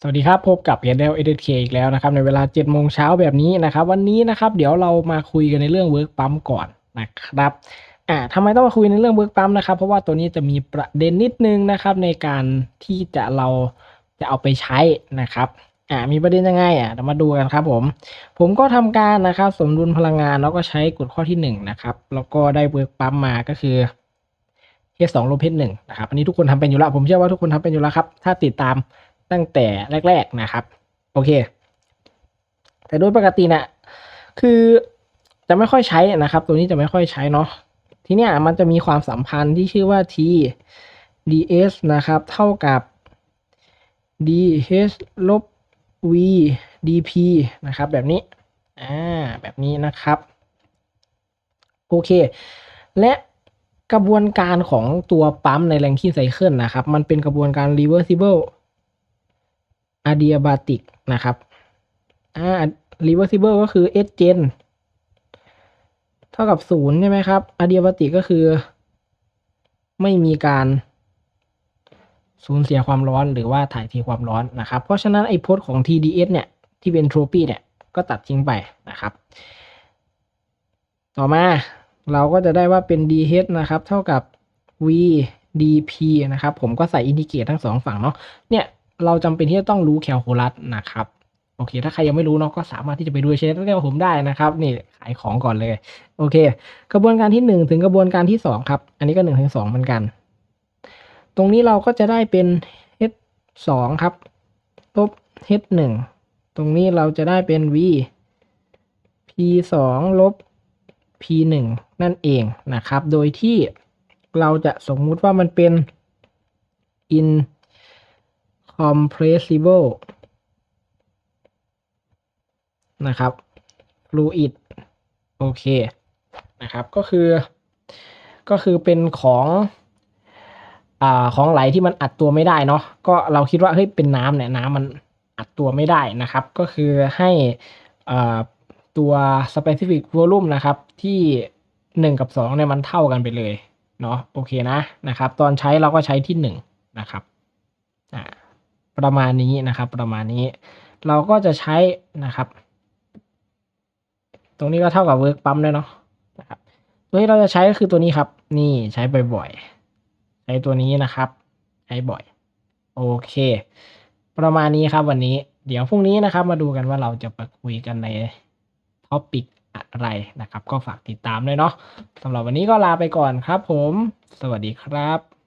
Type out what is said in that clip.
สวัสดีครับ พบกับ e d l e d k อีกแล้วนะครับ ในเวลา7โมงเช้าแบบนี้นะครับ วันนี้นะครับ เดี๋ยวเรามาคุยกันในเรื่อง Work Pump ก่อนนะครับอ่าทำไมต้องมาคุยในเรื่อง Work Pump นะครับ เพราะว่าตัวนี้จะมีประเด็นนิดนึงนะครับ ในการที่จะเราจะเอาไปใช้นะครับอ่ามีประเด็นยังไงอะเรามาดูกันครับผม ผมก็ทำการนะครับ สมดุลพลังงานแล้วก็ใช้กฎข้อที่1นะครับแล้วก็ได้ Work Pump มาก็คือ H 2ลบ H 1นะครับอันนี้ทุกคนทำเป็นอยู่แล้วผมเชื่อว่าทุกคนทำเป็นอยู่แล้วครับ ถ้าติดตาม ตั้งแต่แรก ๆนะครับ โอเค แต่โดยปกตินี่ยคือจะไม่ค่อยใช้นะครับ ตัวนี้จะไม่ค่อยใช้เนาะทีเนี้ยมันจะมีความสัมพันธ์ที่ชื่อว่า t ds นะครับ เท่ากับ dh ลบ v dp นะครับ แบบนี้อ่าแบบนี้นะครับโอเค และกระบวนการของตัวปั๊มในแรงคีไซเคิลนะครับ มันเป็นกระบวนการ reversible adiabatic นะครับอ่า reversible ก็คือ s gen เท่ากับศูนย์ใช่ไหมครับ adiabatic ก็คือ ไม่มีการสูญเสียความร้อนหรือว่าถ่ายเทความร้อนนะครับ เพราะฉะนั้นไอ้พจน์ของ TDS เนี่ย ที่เป็น entropy เนี่ย ก็ตัดทิ้งไปนะครับ ต่อมาเราก็จะได้ว่าเป็น dh นะครับ เท่ากับ v dp นะครับ ผมก็ใส่อินดิเกตทั้งสองฝั่งเนาะเนี่ย เราจำเป็นที่จะต้องรู้แคลคูลัสนะครับโอเค ถ้าใครยังไม่รู้เนาะก็สามารถที่จะไปดูเชฟเรียกผมได้นะครับ นี่ขายของก่อนเลย โอเค กระบวนการที่หนึ่งถึงกระบวนการที่สองครับ อันนี้ก็หนึ่งถึงสองเหมือนกัน ตรงนี้เราก็จะได้เป็น h สองครับลบ h หนึ่งตรงนี้เราจะได้เป็น v p สองลบ p หนึ่งนั่นเองนะครับ โดยที่เราจะสมมุติว่ามันเป็น in compressible นะครับ fluid โอเคนะครับก็คือ ก็คือเป็นของอของไหลที่มันอัดตัวไม่ได้เนาะก็เราคิดว่าเฮ้ยเป็นน้ำเนี่ยน้ำมันอัดตัวไม่ได้นะครับ ก็คือให้ตัว specific volume นะครับ ที่หนึ่งกับสองเนี่ยมันเท่ากันไปเลยเนาะโอเคนะนะครับ ตอนใช้เราก็ใช้ที่หนึ่งนะครับอ่า ประมาณนี้นะครับ ประมาณนี้ เราก็จะใช้นะครับ ตรงนี้ก็เท่ากับเวิร์กปั๊มด้วยเนาะนะครับตัวที่เราจะใช้ก็คือตัวนี้ครับ นี่ใช้บ่อยๆใช้ตัวนี้นะครับ ใช้บ่อย โอเค ประมาณนี้ครับวันนี้ เดี๋ยวพรุ่งนี้นะครับ มาดูกันว่าเราจะไปคุยกันในท็อปิกอะไรนะครับ ก็ฝากติดตามด้วยเนาะสำหรับวันนี้ก็ลาไปก่อนครับผม สวัสดีครับ